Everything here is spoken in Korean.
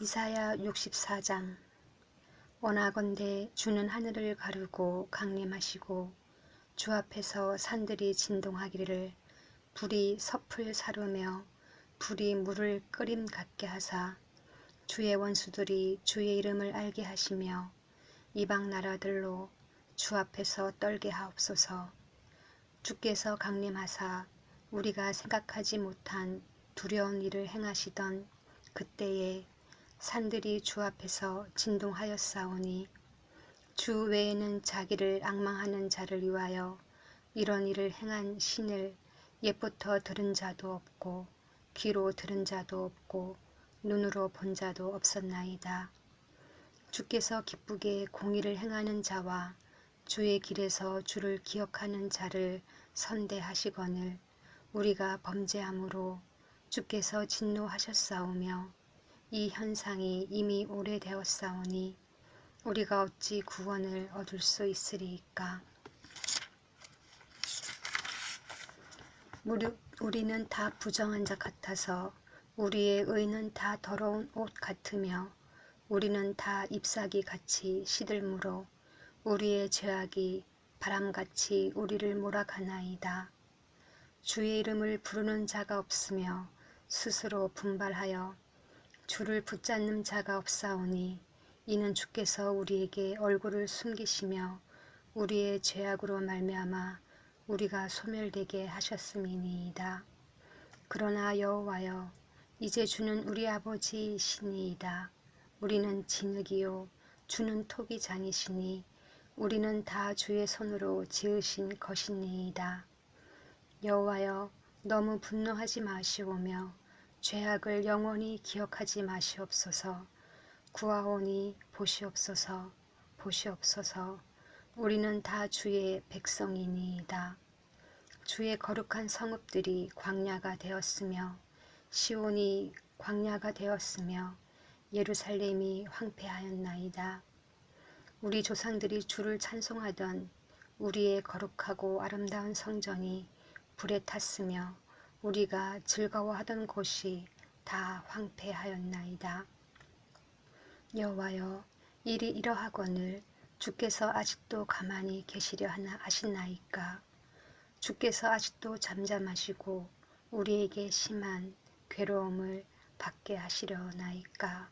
이사야 64장 원하건대 주는 하늘을 가르고 강림하시고 주 앞에서 산들이 진동하기를 불이 섭을 사르며 불이 물을 끓임 같게 하사 주의 원수들이 주의 이름을 알게 하시며 이방 나라들로 주 앞에서 떨게 하옵소서. 주께서 강림하사 우리가 생각하지 못한 두려운 일을 행하시던 그때에 산들이 주 앞에서 진동하였사오니 주 외에는 자기를 악망하는 자를 위하여 이런 일을 행한 신을 옛부터 들은 자도 없고 귀로 들은 자도 없고 눈으로 본 자도 없었나이다. 주께서 기쁘게 공의를 행하는 자와 주의 길에서 주를 기억하는 자를 선대하시거늘 우리가 범죄함으로 주께서 진노하셨사오며 이 현상이 이미 오래되었사오니 우리가 어찌 구원을 얻을 수 있으리이까 우리, 우리는 다 부정한 자 같아서 우리의 의는 다 더러운 옷 같으며 우리는 다 잎사귀 같이 시들므로 우리의 죄악이 바람같이 우리를 몰아가나이다. 주의 이름을 부르는 자가 없으며 스스로 분발하여 주를 붙잡는 자가 없사오니 이는 주께서 우리에게 얼굴을 숨기시며 우리의 죄악으로 말미암아 우리가 소멸되게 하셨음이니이다. 그러나 여호와여 이제 주는 우리 아버지시니이다. 우리는 진흙이요 주는 토기 장이시니 우리는 다 주의 손으로 지으신 것이니이다. 여호와여 너무 분노하지 마시오며 죄악을 영원히 기억하지 마시옵소서. 구하오니 보시옵소서. 보시옵소서. 우리는 다 주의 백성이니이다. 주의 거룩한 성읍들이 광야가 되었으며 시온이 광야가 되었으며 예루살렘이 황폐하였나이다. 우리 조상들이 주를 찬송하던 우리의 거룩하고 아름다운 성전이 불에 탔으며 우리가 즐거워하던 곳이 다 황폐하였나이다. 여호와여 일이 이러하거늘 주께서 아직도 가만히 계시려 하나 하시나이까 주께서 아직도 잠잠하시고 우리에게 심한 괴로움을 받게 하시려나이까